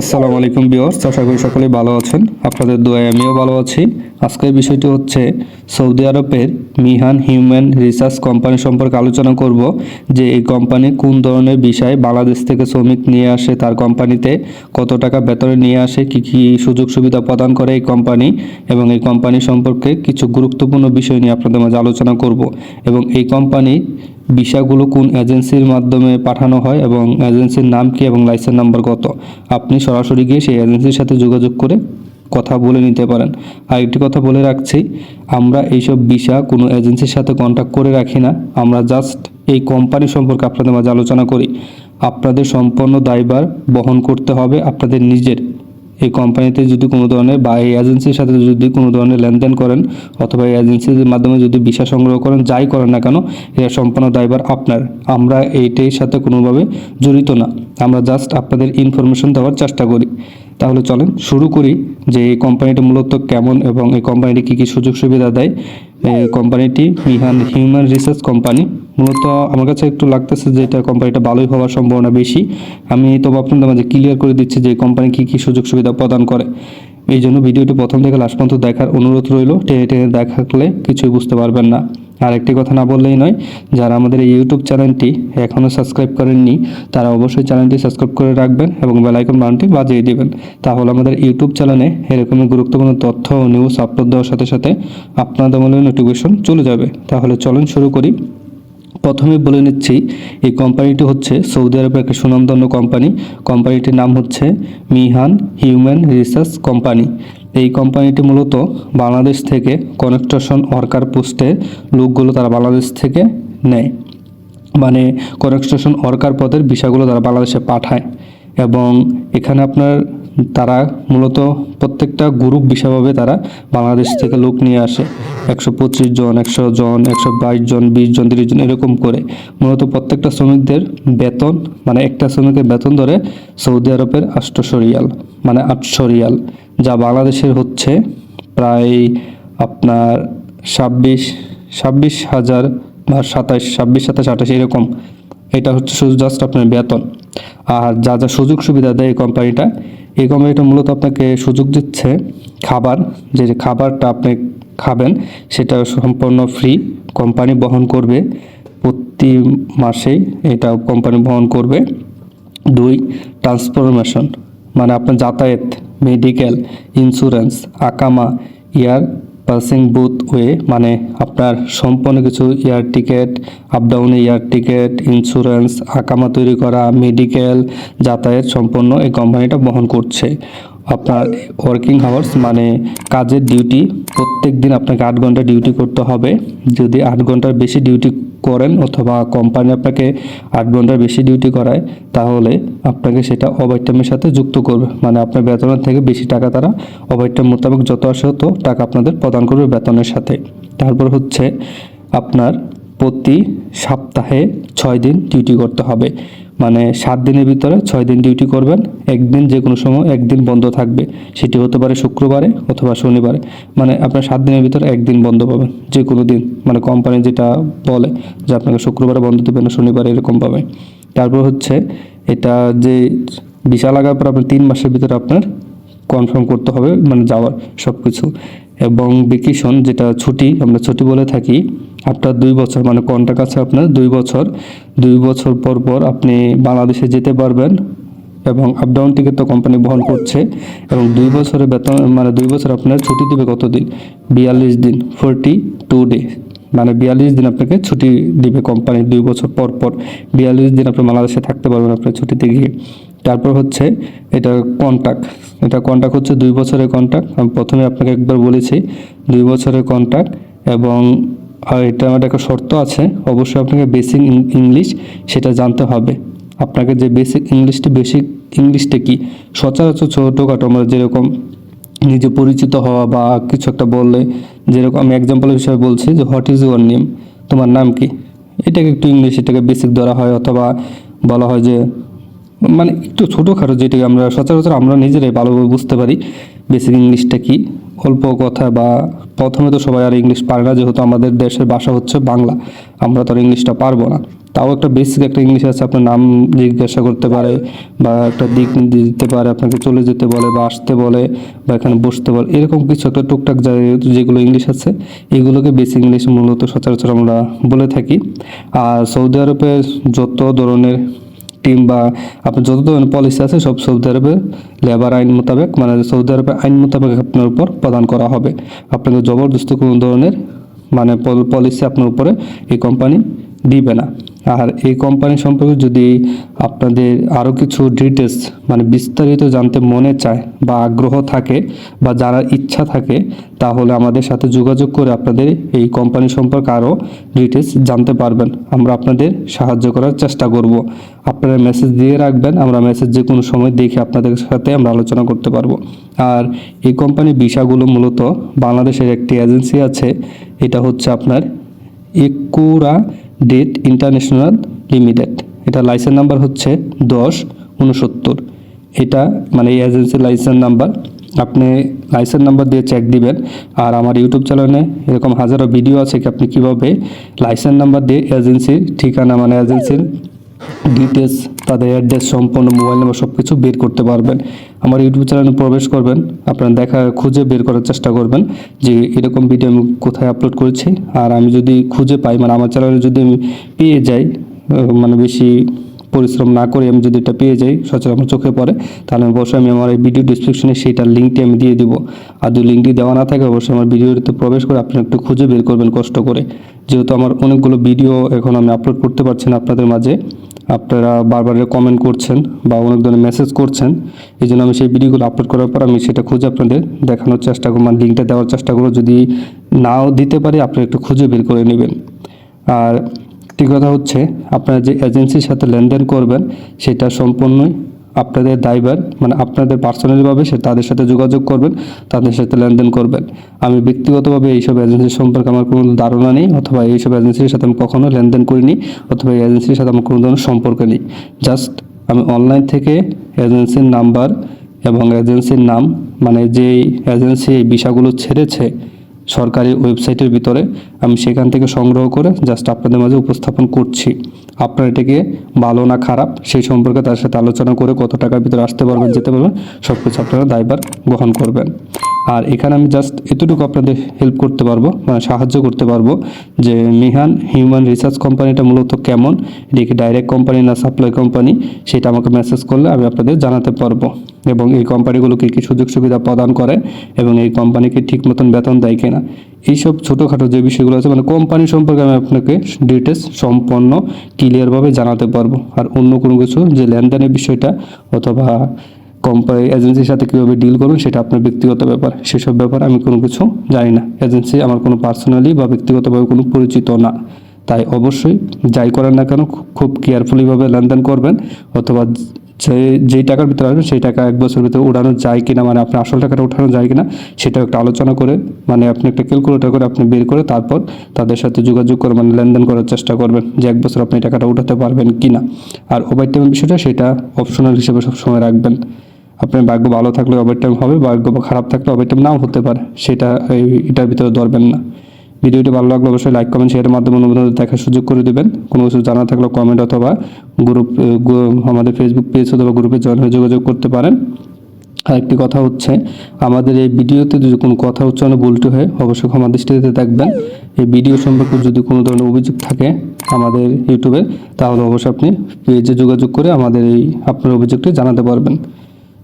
আসসালামু আলাইকুম বিওর্স আশা করি সকলেই ভালো আছেন। আপনাদের দোয়ায় আমিও ভালো আছি। আজকের বিষয়টি হচ্ছে সৌদি আরবের মিহান হিউম্যান রিসার্চ কোম্পানি সম্পর্কে আলোচনা করব যে এই কোম্পানি কোন ধরনের বিষয় বাংলাদেশ থেকে শ্রমিক নিয়ে আসে, তার কোম্পানিতে কত টাকা বেতনে নিয়ে আসে, কি কি সুযোগ সুবিধা প্রদান করে এই কোম্পানি এবং এই কোম্পানি সম্পর্কে কিছু গুরুত্বপূর্ণ বিষয় নিয়ে আপনাদের মাঝে আলোচনা করব এবং এই কোম্পানি ভিসাগুলো কোন এজেন্সির মাধ্যমে পাঠানো হয় এবং এজেন্সির নাম কি এবং লাইসেন্স নাম্বার কত। আপনি সরাসরি গিয়ে সেই এজেন্সির সাথে যোগাযোগ করে কথা বলে নিতে পারেন। আর একটি কথা বলে রাখছি, আমরা এইসব ভিসা কোনো এজেন্সির সাথে কন্ট্যাক্ট করে রাখি না। আমরা জাস্ট এই কোম্পানি সম্পর্কে আপনাদের মাঝে আলোচনা করি। আপনাদের সম্পূর্ণ দায়ভার বহন করতে হবে আপনাদের নিজের। এই কোম্পানিতে যদি কোনো ধরনের বা এই এজেন্সির সাথে যদি কোনো ধরনের লেনদেন করেন অথবা এই এজেন্সির মাধ্যমে যদি ভিসা সংগ্রহ করেন, যাই করেন না কেন এটা সম্পূর্ণ দায়ভার আপনার। আমরা এইটার সাথে কোনোভাবে জড়িত না। আমরা জাস্ট আপনাদের ইনফরমেশন দেওয়ার চেষ্টা করি। তাহলে চলেন শুরু করি যে এই কোম্পানিটা মূলত কেমন এবং এই কোম্পানিটি কী কী সুযোগ সুবিধা দেয়। এই কোম্পানিটি মিহান হিউম্যান রিসার্চ কোম্পানি মূলত আমার কাছে একটু লাগতেছে যে এটা কোম্পানিটা ভালোই হওয়ার সম্ভাবনা বেশি। আমি তবু আপনাদের মাঝে ক্লিয়ার করে দিচ্ছি যে কোম্পানি কী কী সুযোগ সুবিধা প্রদান করে। এই জন্য ভিডিওটি প্রথম থেকে লাস্ট পর্যন্ত দেখার অনুরোধ রইল। টেনে টেনে দেখালে কিছুই বুঝতে পারবেন না। আর একটি কথা না বললেই নয়, যারা আমাদের এই ইউটিউব চ্যানেলটি এখনও সাবস্ক্রাইব করেননি, তারা অবশ্যই চ্যানেলটি সাবস্ক্রাইব করে রাখবেন এবং বেলাইকন বাটনটি বাজিয়ে দেবেন। তাহলে আমাদের ইউটিউব চ্যানেলে এরকমই গুরুত্বপূর্ণ তথ্য ও নিউজ আপলোড দেওয়ার সাথে সাথে আপনাদের মনে নোটিফিকেশন চলে যাবে। তাহলে চলুন শুরু করি। প্রথমে বলে নিচ্ছি, এই কোম্পানিটি হচ্ছে সৌদি আরবের একটা সুনামধন্য কোম্পানি কোম্পানিটির নাম হচ্ছে মিহান হিউম্যান রিসার্চ কোম্পানি। এই কোম্পানিটি মূলত বাংলাদেশ থেকে কনেকট্রেশন ওয়ার্কার পোস্টে লোকগুলো তারা বাংলাদেশ থেকে নেয়। মানে কনেকট্রেশন ওয়ার্কার পদের বিষয়গুলো তারা বাংলাদেশে পাঠায় এবং এখানে আপনার তারা মূলত প্রত্যেকটা গ্রুপ বিষয়ভাবে তারা বাংলাদেশ থেকে লোক নিয়ে আসে। একশো পঁচিশ জন, একশো জন, একশো বাইশ জন, বিশ জন, তিরিশ জন এরকম করে। মূলত প্রত্যেকটা শ্রমিকদের বেতন মানে একটা শ্রমিকের বেতন ধরে সৌদি আরবের আটশো রিয়াল মানে আটশো রিয়াল। যা বাংলাদেশের হচ্ছে প্রায় আপনার ছাব্বিশ ছাব্বিশ হাজার বা সাতাশ ছাব্বিশ, সাতাশ, আঠাশ এরকম। এটা হচ্ছে শুধু জাস্ট আপনার বেতন। আর যা যা সুযোগ সুবিধা দেয় এই কোম্পানিটা এই কোম্পানিটা মূলত আপনাকে সুযোগ দিচ্ছে খাবার, যে যে খাবারটা আপনি খাবেন সেটা সম্পূর্ণ ফ্রি কোম্পানি বহন করবে। প্রতি মাসেই এটা কোম্পানি বহন করবে। দুই ট্রান্সফরমেশন মানে আপনার যাতায়াত। মেডিকেল ইন্স্যুরেন্স আকামা ইয়ার পাসিং বুথ ওয়ে মানে আপনার সম্পূর্ণ কিছু এয়ার টিকিট আপ ডাউনে এয়ার টিকিট ইন্স্যুরেন্স আকামা তৈরি করা মেডিকেল যাতায়াত সম্পন্ন এই কোম্পানিটা বহন করছে। আপনার ওয়ার্কিং আওয়ার্স মানে কাজের ডিউটি প্রত্যেক দিন আপনাকে আট ঘণ্টা ডিউটি করতে হবে। যদি আট ঘণ্টার বেশি ডিউটি করেন অথবা কোম্পানি আপনাকে আট ঘণ্টার বেশি ডিউটি করায়, তাহলে আপনাকে সেটা ওভারটাইমের সাথে যুক্ত করবে। মানে আপনার বেতনের থেকে বেশি টাকা তারা ওভারটাইম মোতাবেক যত আসে তত টাকা আপনাদের প্রদান করবে বেতনের সাথে। তারপর হচ্ছে আপনার প্রতি সপ্তাহে ছয় দিন ডিউটি করতে হবে। মানে সাত দিনের ভিতরে ছয় দিন ডিউটি করবেন। একদিন যে কোনো সময় একদিন বন্ধ থাকবে। সেটি হতে পারে শুক্রবারে অথবা শনিবারে। মানে আপনার সাত দিনের ভিতরে একদিন বন্ধ পাবেন যে কোনো দিন। মানে কোম্পানি যেটা বলে যে আপনাকে শুক্রবারে বন্ধ দেবে না শনিবারে এরকম পাবে তারপর হচ্ছে এটা যে ভিসা লাগার পর আপনার তিন মাসের ভিতরে আপনার কনফার্ম করতে হবে মানে যাওয়ার সব কিছু এবং ভেকেশন যেটা ছুটি, আমরা ছুটি বলে থাকি, আপনার দুই বছর মানে কন্ট্রাক্ট আছে আপনার দুই বছর। দুই বছর পর পর আপনি বাংলাদেশে যেতে পারবেন এবং আপ ডাউন টিকিট তো কোম্পানি বহন করছে। এবং দুই বছরের বেতন মানে দুই বছর আপনার ছুটি দিবে কতদিন? বিয়াল্লিশ দিন ফোরটি টু ডে মানে বিয়াল্লিশ দিন আপনাকে ছুটি দিবে কোম্পানি দুই বছর পর পর। বিয়াল্লিশ দিন আপনি বাংলাদেশে থাকতে পারবেন আপনার ছুটিতে গিয়ে। তারপর হচ্ছে এটা কন্ট্যাক্ট এটা কন্ট্যাক্ট হচ্ছে দুই বছরের কন্ট্যাক্ট আমি প্রথমে আপনাকে একবার বলেছি, দুই বছরের কন্ট্যাক্ট এবং, আর এটা আমার একটা শর্ত আছে, অবশ্যই আপনাকে বেসিক ইংলিশ সেটা জানতে হবে। আপনাকে যে বেসিক ইংলিশটি বেসিক ইংলিশটা কি? সচরাচর ছোটোখাটো আমরা যেরকম নিজে পরিচিত হওয়া বা কিছু একটা বললে, যেরকম আমি এক্সাম্পল হিসাবে বলছি যে হোয়াট ইজ ইউর নেম তোমার নাম কি? এটাকে একটু ইংলিশ এটাকে বেসিক ধরা হয় অথবা বলা হয় যে মানে একটু ছোটোখাটো যেটাকে আমরা সচরাচর আমরা নিজেরাই ভালোভাবে বুঝতে পারি বেসিক ইংলিশটা কি? অল্প কথা বা প্রথমে তো সবাই আর ইংলিশ পারে না, যেহেতু আমাদের দেশের ভাষা হচ্ছে বাংলা, আমরা তো আর ইংলিশটা পারব না। তাও একটা বেসিক একটা ইংলিশ আছে, আপনার নাম জিজ্ঞাসা করতে পারে বা একটা দিক দিতে পারে, আপনাকে চলে যেতে বলে বা আসতে বলে বা এখানে বসতে বলে, এরকম কিছু একটা টুকটাক যেগুলো ইংলিশ আছে, এগুলোকে বেসিক ইংলিশ মূলত সচরাচর আমরা বলে থাকি। আর সৌদি আরবে যত ধরনের টিম বা আপনার যত ধরনের পলিসি আছে, সব সৌদি আরবে লেবার আইন মোতাবেক মানে সৌদি আরবের আইন মোতাবেক আপনার উপর প্রদান করা হবে। আপনাকে জবরদস্ত কোনো ধরনের মানে পলিসি আপনার উপরে এই কোম্পানি দিবে না। আর এই কোম্পানি সম্পর্কে যদি আপনাদের আরও কিছু ডিটেলস মানে বিস্তারিত জানতে মনে চায় বা আগ্রহ থাকে বা জানার ইচ্ছা থাকে, তাহলে আমাদের সাথে যোগাযোগ করে আপনাদের এই কোম্পানি সম্পর্কে আরও ডিটেলস জানতে পারবেন। আমরা আপনাদের সাহায্য করার চেষ্টা করব। আপনারা মেসেজ দিয়ে রাখবেন, আমরা মেসেজ যে কোনো সময় দেখে আপনাদের সাথে আমরা আলোচনা করতে পারব। আর এই কোম্পানির বিষয়গুলো মূলত বাংলাদেশের একটি এজেন্সি আছে, এটা হচ্ছে আপনার একুরা ডেট ইন্টারন্যাশনাল লিমিটেড এটা লাইসেন্স নাম্বার হচ্ছে দশ উনসত্তর এটা মানে এই এজেন্সির লাইসেন্স নাম্বার আপনি লাইসেন্স নাম্বার দিয়ে চেক দিবেন। আর আমার ইউটিউব চ্যানেলে এরকম হাজারো ভিডিও আছে কি আপনি কীভাবে লাইসেন্স নাম্বার দিয়ে এজেন্সির ঠিকানা মানে এজেন্সির ডিটেলস তাদের অ্যাড্রেস সম্পূর্ণ মোবাইল নাম্বার সব কিছু বের করতে পারবেন। আমার ইউটিউব চ্যানেলে প্রবেশ করবেন, আপনারা দেখা, খুঁজে বের করার চেষ্টা করবেন যে এরকম ভিডিও আমি কোথায় আপলোড করেছি। আর আমি যদি খুঁজে পাই মানে আমার চ্যানেলে যদি আমি পেয়ে যাই মানে বেশি পরিশ্রম না করে আমি যদি এটা পেয়ে যাই, সচরাচর চোখে পড়ে, তাহলে অবশ্যই আমি আমার এই ভিডিও ডিসক্রিপশনে সেইটার লিঙ্কটি আমি দিয়ে দিব। আর যদি লিঙ্কটি দেওয়া না থাকে, অবশ্যই আমার ভিডিওতে প্রবেশ করে আপনি একটু খুঁজে বের করবেন কষ্ট করে। যেহেতু আমার অনেকগুলো ভিডিও এখন আমি আপলোড করতে পারছি না আপনাদের মাঝে আপনারা বারবার কমেন্ট করছেন বা অনেক ধরনের মেসেজ করছেন এই জন্য আমি সেই ভিডিওগুলো আপলোড করার পর আমি সেটা খুঁজে আপনাদের দেখানোর চেষ্টা করব মানে লিঙ্কটা দেওয়ার চেষ্টা করব। যদি নাও দিতে পারি, আপনারা একটু খুঁজে বের করে নেবেন। আর একটি কথা হচ্ছে, আপনারা যে এজেন্সির সাথে লেনদেন করবেন, সেটা সম্পূর্ণই আপনাদের দায়ভার মানে আপনাদের পার্সোনালিভাবে সে তাদের সাথে যোগাযোগ করবেন, তাদের সাথে লেনদেন করবেন। আমি ব্যক্তিগতভাবে এইসব এজেন্সির সম্পর্কে আমার কোনো ধারণা নেই, অথবা এইসব এজেন্সির সাথে আমি কখনো লেনদেন করিনি, অথবা এই এজেন্সির সাথে আমার কোনো ধরনের সম্পর্ক নেই। জাস্ট আমি অনলাইন থেকে এজেন্সির নাম্বার এবং এজেন্সির নাম মানে যেই এজেন্সি এই বিষয়গুলো ছেড়েছে সরকারি ওয়েবসাইটের ভিতরে, আমি সেখান থেকে সংগ্রহ করে জাস্ট আপনাদের মাঝে উপস্থাপন করছি। আপনার এটাকে ভালো না খারাপ সেই সম্পর্কে তার সাথে আলোচনা করে কত টাকার ভিতরে আসতে পারবেন, যেতে পারবেন সব কিছু আপনারা দায়ভার বহন করবেন। আর এখানে আমি জাস্ট এতটুকু আপনাদের হেল্প করতে পারব মানে সাহায্য করতে পারব যে মিহান হিউম্যান রিসার্চ কোম্পানিটা মূলত কেমন, এটা কি ডাইরেক্ট কোম্পানি না সাপ্লাই কোম্পানি সেটা আমাকে মেসেজ করলে আমি আপনাদের জানাতে পারব। এবং এই কোম্পানিগুলোকে কী সুযোগ সুবিধা প্রদান করে এবং এই কোম্পানিকে ঠিক মতন বেতন দেয় কিনা এইসব ছোটোখাটো যে বিষয়গুলো আছে মানে কোম্পানি সম্পর্কে আমি আপনাকে ডিটেলস সম্পন্ন ক্লিয়ারভাবে জানাতে পারব। আর অন্য কোনো কিছু যে লেনদেনের বিষয়টা অথবা কোম্পানি এজেন্সির সাথে কীভাবে ডিল করবেন, সেটা আপনার ব্যক্তিগত ব্যাপার। সেসব ব্যাপারে আমি কোনো কিছু জানি না। এজেন্সি আমার কোনো পার্সোনালি বা ব্যক্তিগতভাবে কোনো পরিচিত না। তাই অবশ্যই যাই করেন না কেন, খুব কেয়ারফুলিভাবে লেনদেন করবেন, অথবা যে যেই টাকার ভিতরে আসবে, সেই টাকা এক বছরের ভিতরে উড়ানো যায় কিনা মানে আপনার আসল টাকাটা উঠানো যায় কিনা সেটা একটা আলোচনা করে মানে আপনি একটা ক্যালকুলেটর করে আপনি বের করে তারপর তাদের সাথে যোগাযোগ করে মানে লেনদেন করার চেষ্টা করবেন যে এক বছর আপনি টাকাটা উঠাতে পারবেন কি না আর ওভার টাইমের বিষয়টা, সেটা অপশনাল হিসেবে সবসময় রাখবেন। আপনার ভাগ্য ভালো থাকলে ওভার টাইম হবে, ভাগ্য খারাপ থাকলে ওভার টাইম নাও হতে পারে, সেটা এটার ভিতরে ধরবেন না। ভিডিওটি ভালো লাগলে অবশ্যই লাইক কমেন্ট শেয়ারের মাধ্যমে অন্যদের দেখার সুযোগ করে দেবেন। কোনো কিছু জানা থাকলে কমেন্ট অথবা গ্রুপ আমাদের ফেসবুক পেজ অথবা গ্রুপে জয়েন হয়ে যোগাযোগ করতে পারেন। আরেকটি কথা হচ্ছে, আমাদের এই ভিডিওতে যদি কোনো কথা উচ্চারণে ভুলটি হয়, অবশ্যই ক্ষমা দৃষ্টিতে দেখবেন। এই ভিডিও সম্পর্কে যদি কোনো ধরনের অভিযোগ থাকে আমাদের ইউটিউবে, তাহলে অবশ্যই আপনি পেজে যোগাযোগ করে আমাদের এই আপনার অভিযোগটি জানাতে পারবেন।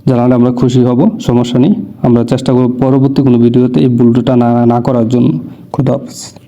জানালে আমরা খুশি হব, সমস্যা নেই। আমরা চেষ্টা করব পরবর্তী কোনো ভিডিওতে এই ভুলটা না না করার জন্য। খুদা হাফেজ।